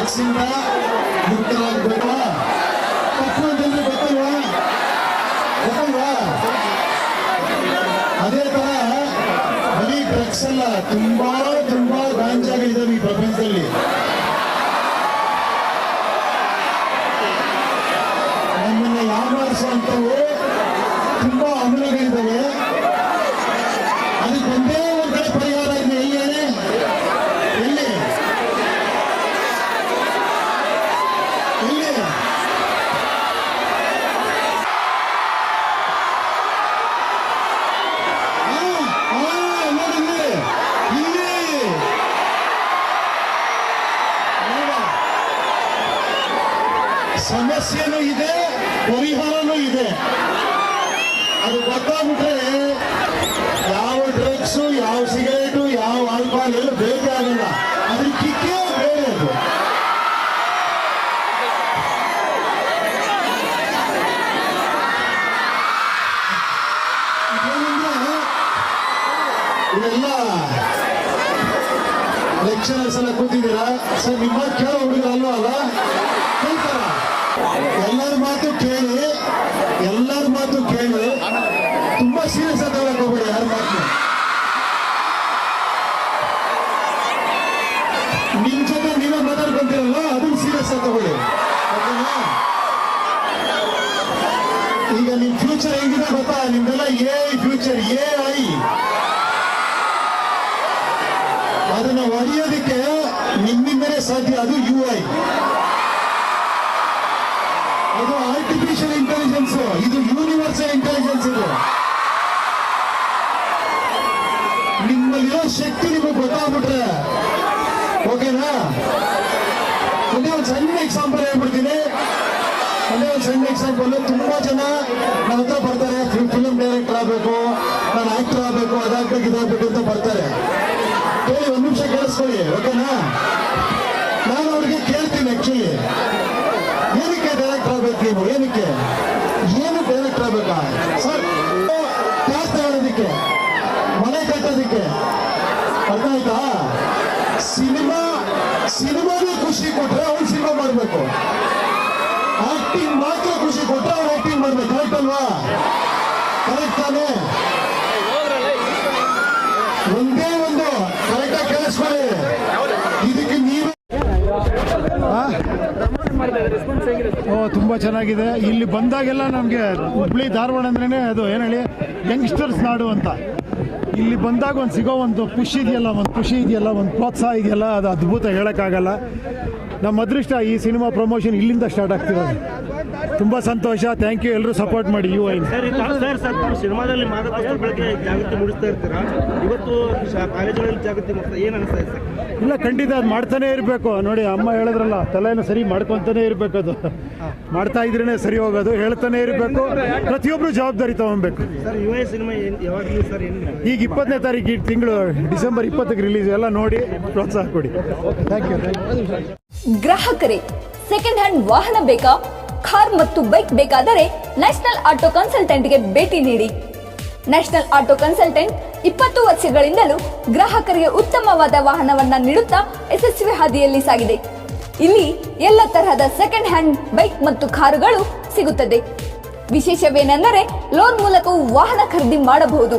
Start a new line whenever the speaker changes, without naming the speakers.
ಇಂದ ಮುಕ್ತರಾಗಬೇಕು ತಪ್ಪು ಅಂತಂದ್ರೆ ಗೊತ್ತಲ್ವಾ ಗೊತ್ತಲ್ವಾ ಅದೇ ತರ ಬರೀ ಡ್ರಗ್ಸ್ ಅಲ್ಲ ತುಂಬಾ ತುಂಬಾ ಗಾಂಜಾಗಳಿದ್ದಾವೆ ಈ ಪ್ರಪಂಚದಲ್ಲಿ ನಮ್ಮನ್ನ ಯಾಮಾರಿಸುವಂತವು ತುಂಬಾ ಅಮಲಗಳಿದ್ದಾವೆ ಅದಕ್ಕೆ ಒಂದೇ ಒಂದು ಕಡೆ ಪರಿಹಾರ ಇದೆ ಎಲ್ಲಿ ಎಲ್ಲಿ ಎಲ್ಲಿ ಆ, ಆ, ನೋಡಿ ಇಲ್ಲಿ. ಇಲ್ಲಿ. ನೋಡ. ಸಮಸ್ಯೆನೂ ಇದೆ, ಪರಿಹಾರನೂ ಇದೆ. ಅದು ಗೊತ್ತಾಗ್ಬಿಟ್ರೆ ಯಾವ ಡ್ರಗ್ಸು ಯಾವ ಸಿಗರೇಟು ಯಾವ ಆಲ್ಕೋಹಾಲ್ ಎಲ್ಲ ಬೇಕೇ ಆಗಲ್ಲ. ಅದ್ರ ಕಿಕ್ಕೇ ಬೇರೆ ಅದು. ಇವೆಲ್ಲ ಲೆಕ್ಚರರ್ಸ್ ಎಲ್ಲ ಕೂತಿದ್ದೀರಾ? ಸರ್, ನಿಮ್ಮ ಕೇಳೋ ಹುಡುಗರು ಅಲ್ವಾ ಅಲ್ಲ? ಕೇಳ್ತಾರ ಎಲ್ಲರ ಮಾತು ಇದು ನಿಮ್ಮಲ್ಲಿರೋ ಶಕ್ತಿ ನಿಮಗೆ ಗೊತ್ತಾಗ್ಬಿಟ್ರೆ, ಓಕೆನಾ? ಒಂದೇ ಒಂದು ಸಣ್ಣ ಎಕ್ಸಾಂಪಲ್ ಹೇಳ್ಬಿಡ್ತೀನಿ. ಒಂದೇ ಒಂದು ಸಣ್ಣ ಎಕ್ಸಾಂಪಲ್ ತುಂಬಾ ಜನ ನನ್ನ ಹತ್ರ ಬರ್ತಾರೆ. ಫಿಲ್ಮ್ ಡೈರೆಕ್ಟರ್ ಆಗಬೇಕು, ನಾನು ಆಕ್ಟರ್ ಆಗಬೇಕು, ಅದಾಗ್ಬೇಕು, ಇದಾಗ್ಬೇಕು ಅಂತ ಬರ್ತಾರೆ. ಕೇಳಿ ಒಂದು ನಿಮಿಷ ಕೇಳಿಸ್ಕೊಳ್ಳಿ, ಓಕೆನಾ ನಾನು ಅವ್ರಿಗೆ ಕೇಳ್ತೀನಿ ಆಕ್ಚುಲಿ ಏನಕ್ಕೆ ಡೈರೆಕ್ಟರ್ ಆಗ್ಬೇಕು ನೀವು ಏನಕ್ಕೆ ಏನು ಡೈರೆಕ್ಟರ್ ಆಗ್ಬೇಕಾ ಸರ್ ಕ್ಲಾಸ್ ತಗೊಳ್ಳೋದಕ್ಕೆ ಮನೆ ಕಟ್ಟೋದಕ್ಕೆ ಅರ್ಥ ಆಯ್ತಾ ಸಿನಿಮಾ, ಸಿನಿಮಾನೇ ಖುಷಿ ಕೊಟ್ರೆ ಅವ್ನು ಸಿನಿಮಾ ಮಾಡಬೇಕು. ಆಕ್ಟಿಂಗ್ ಮಾತ್ರ ಖುಷಿ ಕೊಟ್ರೆ ಅವ್ನು ಆಕ್ಟಿಂಗ್ ಮಾಡ್ಬೇಕು ಕರೆಕ್ಟ್ ಅಲ್ವಾ ಕರೆಕ್ಟ್ ತಾನೇ? ಒಂದೇ ಒಂದು ಕರೆಕ್ಟಾಗಿ ಕೇಳಿಸ್ಕೊಳ್ಳಿ ಇದಕ್ಕೆ ನೀವು
ಓ, ತುಂಬ ಚೆನ್ನಾಗಿದೆ. ಇಲ್ಲಿ ಬಂದಾಗೆಲ್ಲ ನಮಗೆ ಹುಬ್ಳಿ ಧಾರವಾಡ ಅಂದ್ರೇ ಅದು, ಏನು ಹೇಳಿ, ಯಂಗ್ಸ್ಟರ್ಸ್ ನಾಡು ಅಂತ. ಇಲ್ಲಿ ಬಂದಾಗ ಒಂದು ಸಿಗೋ ಒಂದು ಖುಷಿ ಇದೆಯಲ್ಲ ಒಂದು ಖುಷಿ ಇದೆಯಲ್ಲ ಒಂದು ಪ್ರೋತ್ಸಾಹ ಇದೆಯಲ್ಲ ಅದು ಅದ್ಭುತ ಹೇಳೋಕ್ಕಾಗಲ್ಲ. ನಮ್ಮ ಅದೃಷ್ಟ ಈ ಸಿನಿಮಾ ಪ್ರಮೋಷನ್ ಇಲ್ಲಿಂದ ಸ್ಟಾರ್ಟ್ ಆಗ್ತಿರೋದು. ತುಂಬ ಸಂತೋಷ ಥ್ಯಾಂಕ್ ಯು ಎಲ್ಲರೂ ಸಪೋರ್ಟ್ ಮಾಡಿ ಯು ಐ
ಸರ್ ಇದು ಸರ್ ಸರ್ ಸಿನಿಮಾದಲ್ಲಿ ಜಾಗೃತಿ ಮೂಡಿಸ್ತಾ ಇರ್ತೀರಾ? ಇವತ್ತು ಕಾಲೇಜುಗಳಲ್ಲಿ ಜಾಗೃತಿ ಏನು ಅನಿಸ್ತಾ ಇದೆ
ಇಲ್ಲ ಖಂಡಿತ ಅದು ಮಾಡ್ತಾನೆ ಇರಬೇಕು. ನೋಡಿ ಅಮ್ಮ ಹೇಳಿದ್ರಲ್ಲ ತಲೆಯನ್ನು ಸರಿ ಮಾಡ್ಕೊತಾನೆ ಇರಬೇಕು ಅದು. ಮಾಡ್ತಾ ಇದ್ರೇ ಸರಿ ಹೋಗೋದು ಹೇಳ್ತಾನೆ ಇರಬೇಕು. ಪ್ರತಿಯೊಬ್ಬರು ಜವಾಬ್ದಾರಿ ತಗೊಬೇಕು.
ಸರ್ ಯುವ ಎ ಸಿನಿಮಾ ಏನು ಯಾವಾಗ ಸರ್ ಏನು
ಈಗ ಇಪ್ಪತ್ತನೇ ತಾರೀಕು ತಿಂಗಳು ಡಿಸೆಂಬರ್ ಇಪ್ಪತ್ತಕ್ಕೆ ರಿಲೀಸ್ ಎಲ್ಲ ನೋಡಿ ಪ್ರೋತ್ಸಾಹ ಕೊಡಿ.
ಗ್ರಾಹಕರೇ ಸೆಕೆಂಡ್ ಹ್ಯಾಂಡ್ ವಾಹನ ಬೇಕಾ? ಕಾರ್ ಮತ್ತು ಬೈಕ್ ಬೇಕಾದರೆ ನ್ಯಾಷನಲ್ ಆಟೋ ಕನ್ಸಲ್ಟೆಂಟ್ಗೆ ಭೇಟಿ ನೀಡಿ. ನ್ಯಾಷನಲ್ ಆಟೋ ಕನ್ಸಲ್ಟೆಂಟ್ ಇಪ್ಪತ್ತು ವರ್ಷಗಳಿಂದಲೂ ಗ್ರಾಹಕರಿಗೆ ಉತ್ತಮವಾದ ವಾಹನವನ್ನ ನೀಡುತ್ತಾ ಯಶಸ್ವಿ ಹಾದಿಯಲ್ಲಿ ಸಾಗಿದೆ. ಇಲ್ಲಿ ಎಲ್ಲ ತರಹದ ಸೆಕೆಂಡ್ ಹ್ಯಾಂಡ್ ಬೈಕ್ ಮತ್ತು ಕಾರುಗಳು ಸಿಗುತ್ತದೆ. ವಿಶೇಷವೇನೆಂದರೆ ಲೋನ್ ಮೂಲಕವೂ ವಾಹನ ಖರೀದಿ ಮಾಡಬಹುದು.